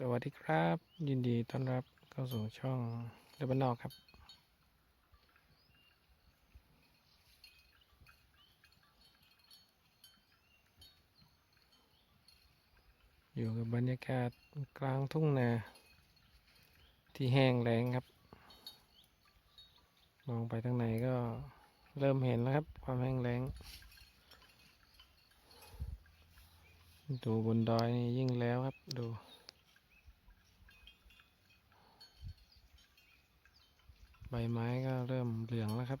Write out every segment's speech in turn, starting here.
สวัสดีครับ ยินดีต้อนรับเข้าสู่ช่องเรบันนอกครับ อยู่กับบรรยากาศกลางทุ่งนาที่แห้งแล้งครับ มองไปทางไหนก็เริ่มเห็นแล้วครับ ความแห้งแล้ง ดูบนดอยนี่ยิ่งแล้วครับดู ใบไม้ก็เริ่มเหลืองแล้วครับ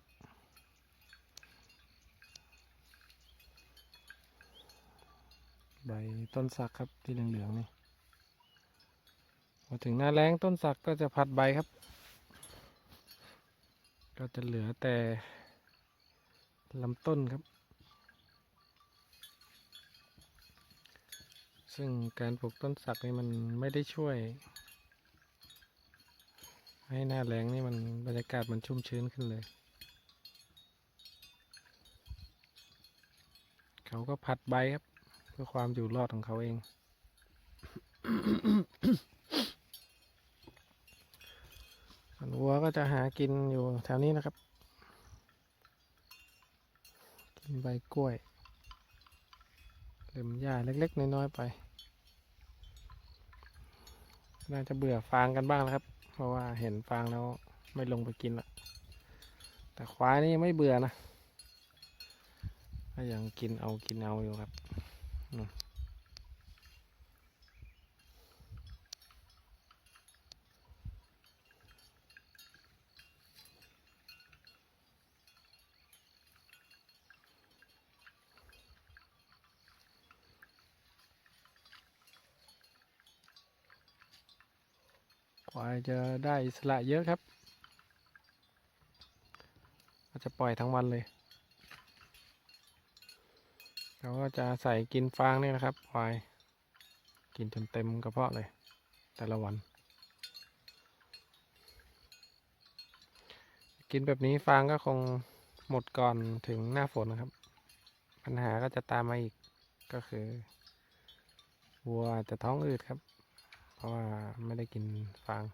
ใบต้นสักครับที่เหลืองๆนี่พอถึงหน้าแล้งต้นสักก็จะผัดใบครับ ก็จะเหลือแต่ลำต้นครับ ซึ่งการปลูกต้นสักนี่มันไม่ได้ช่วย ให้หน้าแล้งนี่มันบรรยากาศมันชุ่มชื้นขึ้นเลย เขาก็ผัดใบครับ เพื่อความอยู่รอดของเขาเองนวัวก็จะหากินอยู่แถวนี้นะครับ กินใบกล้วยเล็มหญ้าเล็ก ๆ น้อย ๆ ไป น่าจะเบื่อฟางกันบ้างแล้วครับ เพราะว่าเห็นฟางแล้วไม่ลงไปกินละแต่ควายนี่ยังไม่เบื่อนะก็ยังกินเอากินเอาอยู่ครับ ควายจะได้อิสระเยอะครับก็จะปล่อยทั้งวันเลยเขาก็จะใส่กินฟางนี่นะครับ ควาย กินจนเต็มกระเพาะเลย แต่ละวัน กินแบบนี้ฟางก็คงหมดก่อนถึงหน้าฝนนะครับ ปัญหาก็จะตามมาอีกก็คือวัวจะท้องอืดครับ เพราะว่าไม่ได้กินฟาง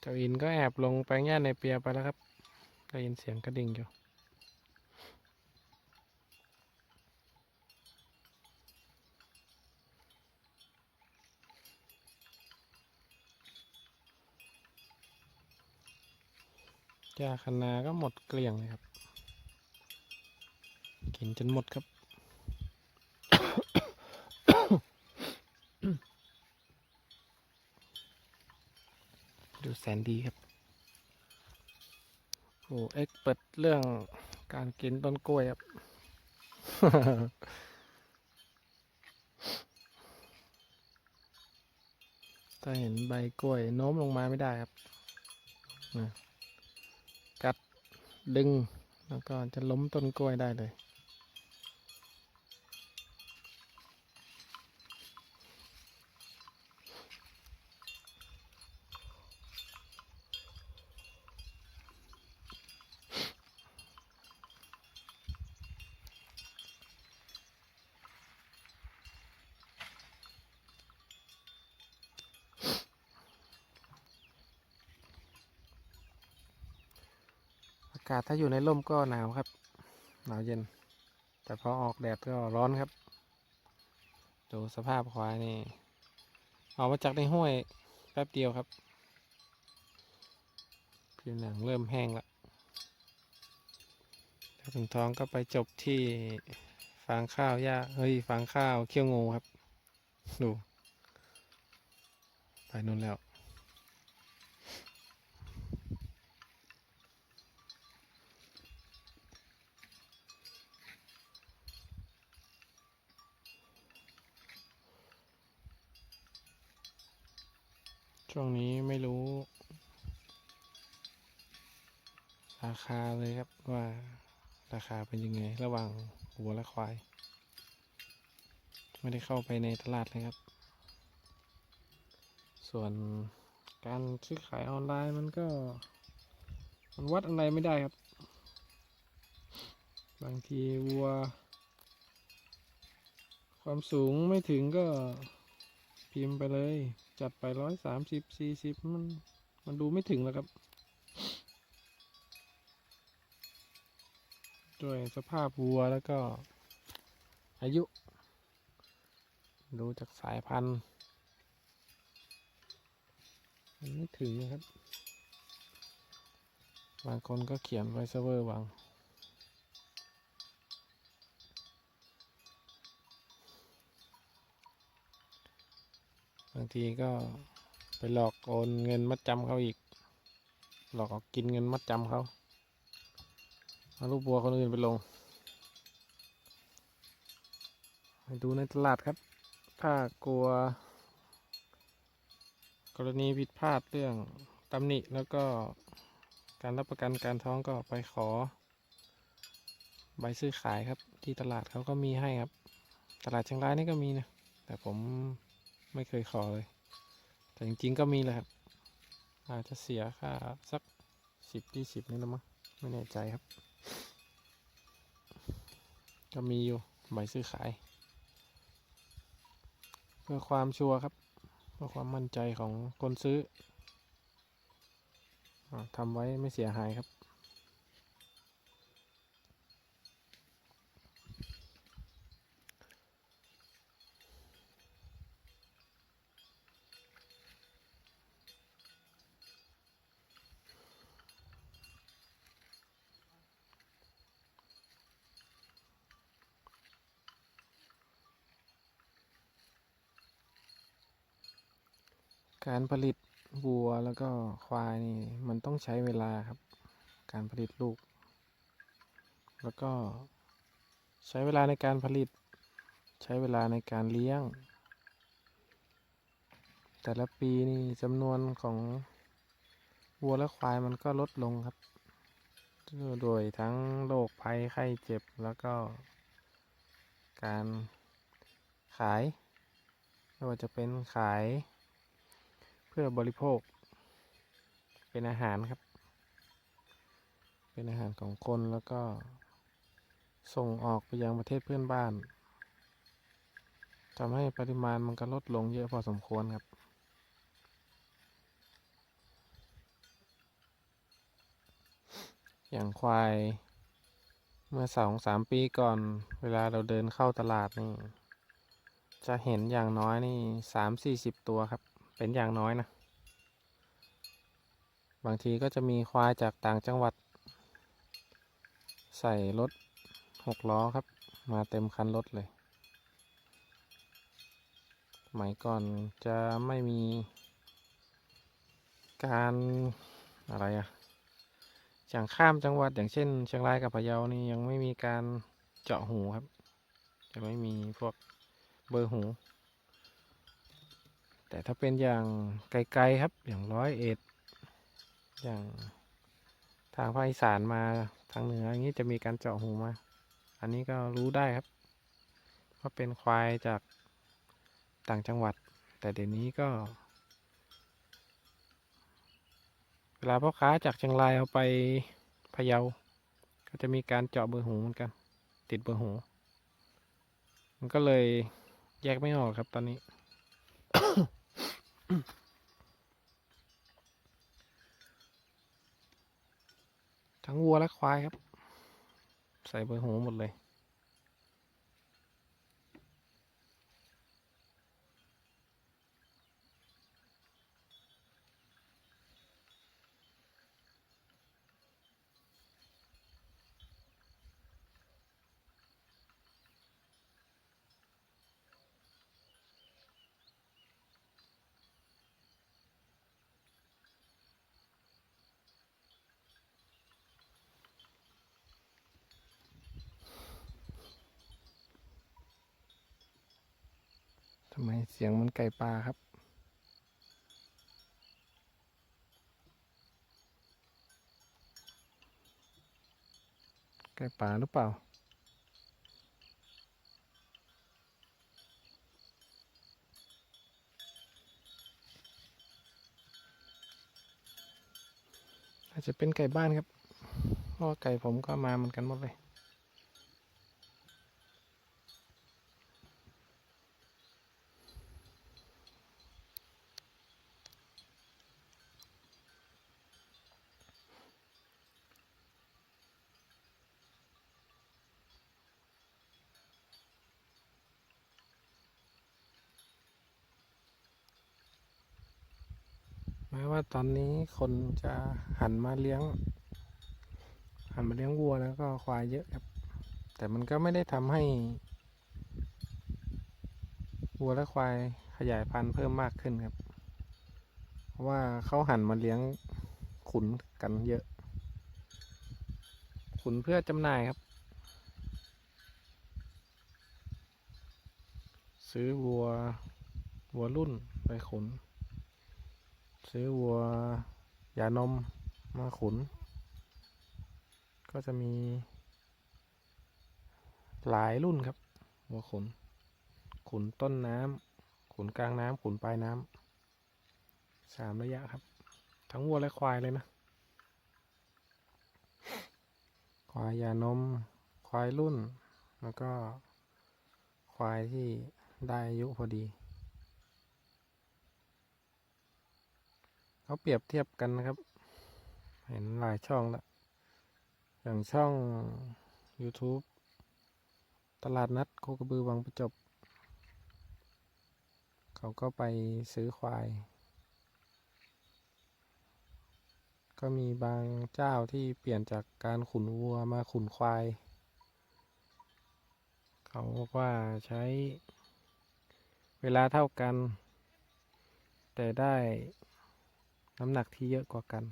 เจ้าอินก็แอบลงแปลงหญ้าในเปียไปแล้วครับ ได้ยินเสียงกระดิ่งอยู่ หญ้าคะนาก็หมดเกลี้ยงเลยครับ กินจนหมดครับ ดูแสนดีครับ โอ้เอ็กเปิดเรื่องการกินต้นกล้วยครับถ้าเห็นใบกล้วยโน้มลงมาไม่ได้ครับนะ ดึง แล้วก็จะล้มต้นกล้วยได้เลยากาศถ้าอยู่ในร่มก็หนาวครับ หนาวเย็น แต่พอออกแดดก็ร้อนครับ ดูสภาพควายนี่ออกมาจากในห้วยแป๊บเดียวครับผิวหนังเริ่มแห้งละถ้าถึงท้องก็ไปจบที่ฟางข้าวหญ้าเฮ้ยฟางข้าวเขี้ยวงูครับ ดู ไปนู่นแล้ว ช่วงนี้ไม่รู้ ราคาเลยครับว่าราคาเป็นยังไง ระหว่างวัวและควาย ไม่ได้เข้าไปในตลาดเลยครับสส่วนการซื้อขายออนไลน์มันก็ มันวัดอะไรไม่ได้ครับ บางทีวัว ความสูงไม่ถึงก็พิมพ์ไปเลย จัดไปร้อยสามสิบสี่สิบมันมันดูไม่ถึงแล้วครับ ด้วยสภาพวัวแล้วก็อายุ ดูจากสายพันธุ์มันไม่ถึงนะครับ บางคนก็เขียนไว้เซเวอร์บาง บางทีก็ไปหลอกโอนเงินมัดจำเขาอีก หลอกเอากินเงินมัดจำเขาเอาลูกบัวคนอื่นไปลงไปดูในตลาดครับ ถ้ากลัว กรณีผิดพลาดเรื่องตำหนิแล้วก็การรับประกันการท้องก็ไปขอ ใบซื้อขายครับ ที่ตลาดเขาก็มีให้ครับ ตลาดเชียงรายนี่ก็มีนะ แต่ผม ไม่เคยขอเลย แต่จริงๆก็มีแหละครับ อาจจะเสียค่าสักสิบยี่สิบนี่ละมั้งไม่แน่ใจครับ ก็มีอยู่ใบซื้อขาย เพื่อความชัวร์ครับ เพื่อความมั่นใจของคนซื้ออทำไว้ไม่เสียหายครับ การผลิตวัวแล้วก็ควายนี่มันต้องใช้เวลาครับ การผลิตลูก แล้วก็ใช้เวลาในการผลิต ใช้เวลาในการเลี้ยง แต่ละปีนี่จำนวนของวัวและควายมันก็ลดลงครับ โดยทั้งโรคภัยไข้เจ็บแล้วก็ การขายไม่ว่าจะเป็นขาย เพื่อบริโภค เป็นอาหารครับ เป็นอาหารของคนแล้วก็ ส่งออกไปยังประเทศเพื่อนบ้านทำให้ปริมาณมันก็ลดลงเยอะพอสมควรครับ อย่างควาย เมื่อสองสามปีก่อน เวลาเราเดินเข้าตลาดนี่ จะเห็นอย่างน้อยนี่สามสี่สิบตัวครับ เป็นอย่างน้อยนะ บางทีก็จะมีควายจากต่างจังหวัด ใส่รถหกล้อครับ มาเต็มคันรถเลยสมัยก่อนจะไม่มีการอะไรอะอย่างข้ามจังหวัดอย่างเช่น เชียงรายกับพะเยานี่ยังไม่มีการเจาะหูครับ จะไม่มีพวกเบอร์หู แต่ถ้าเป็นอย่างไกลๆครับอย่างร้อยเอ็ดอย่างทางภาคอีสานมาทางเหนืออย่างนี้จะมีการเจาะหูมา อันนี้ก็รู้ได้ครับว่าเป็นควายจากต่างจังหวัด แต่เดี๋ยวนี้ก็ เวลาพ่อค้าจากเชียงรายเอาไปพะเยา ก็จะมีการเจาะเบอร์หูเหมือนกัน ติดเบอร์หู มันก็เลยแยกไม่ออกครับตอนนี้ ทั้งวัวและควายครับ ใส่เบอร์หูหมดเลย ทำไมเสียงมันไก่ปลาครับ ไก่ปลาหรือเปล่า อาจจะเป็นไก่บ้านครับ เพราะไก่ผมก็มาเหมือนกันหมดเลย ว่าตอนนี้คนจะหันมาเลี้ยง หันมาเลี้ยงวัวแล้วก็ควายเยอะครับ แต่มันก็ไม่ได้ทำให้ วัวและควายขยายพันธุ์เพิ่มมากขึ้นครับ เพราะว่าเขาหันมาเลี้ยงขุนกันเยอะ ขุนเพื่อจำหน่ายครับ ซื้อวัววัวรุ่นไปขุน ซื้อวัวยานมมาขุน ก็จะมี หลายรุ่นครับ วัวขุน ขุนต้นน้ำขุนกลางน้ำขุนปลายน้ำสามระยะครับ ทั้งวัวและควายเลยนะ ควายยานม ควายรุ่น แล้วก็ควายที่ได้อายุพอดี เขาเปรียบเทียบกันนะครับ เห็นหลายช่องแล้วอย่างช่อง YouTube ตลาดนัดโคกระบือวังประจบ เขาก็ไปซื้อควาย ก็มีบางเจ้าที่เปลี่ยนจากการขุนวัวมาขุนควาย เขาบอกว่าใช้เวลาเท่ากัน แต่ได้ น้ำหนักที่เยอะกว่ากัน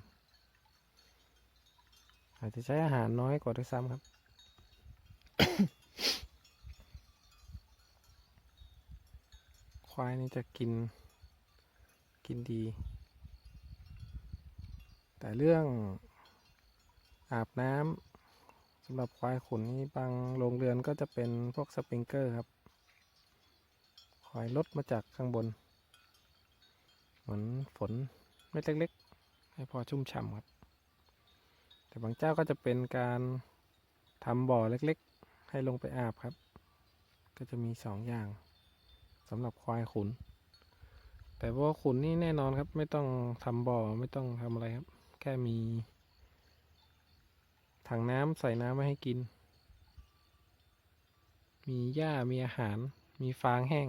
อาจจะใช้อาหารน้อยกว่าด้วยซ้ำครับ ควายนี่จะกิน กินดี แต่เรื่องอาบน้ำสำหรับควายขุนนี่บางโรงเรือนก็จะเป็นพวกสปริงเกอร์ครับคอยลดมาจากข้างบน เหมือนฝน เม็ดเล็กๆ ให้พอชุ่มฉ่ำครับ แต่บางเจ้าก็จะเป็นการทำบ่อเล็กๆ ให้ลงไปอาบครับ ก็จะมีสองอย่างสำหรับควายขุน แต่ว่าขุนนี่แน่นอนครับ ไม่ต้องทำบ่อไม่ต้องทำอะไรครับ แค่มีถังน้ำใส่น้ำไว้ให้กิน มีหญ้ามีอาหาร มีฟางแห้ง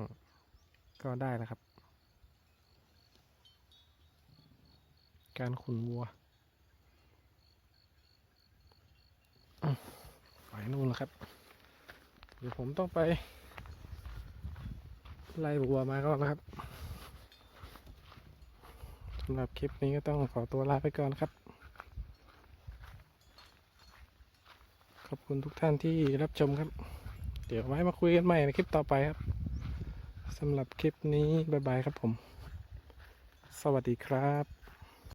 ก็ได้แล้วครับ การขุนวัว ไปนู่นแล้วครับ เดี๋ยวผมต้องไป ไล่วัวมาก่อนนะครับสำหรับคลิปนี้ก็ต้องขอตัวลาไปก่อนครับ ขอบคุณทุกท่านที่รับชมครับ เดี๋ยวไว้มาคุยกันใหม่ในคลิปต่อไปครับสำหรับคลิปนี้ บ๊ายบายครับผม สวัสดีครับ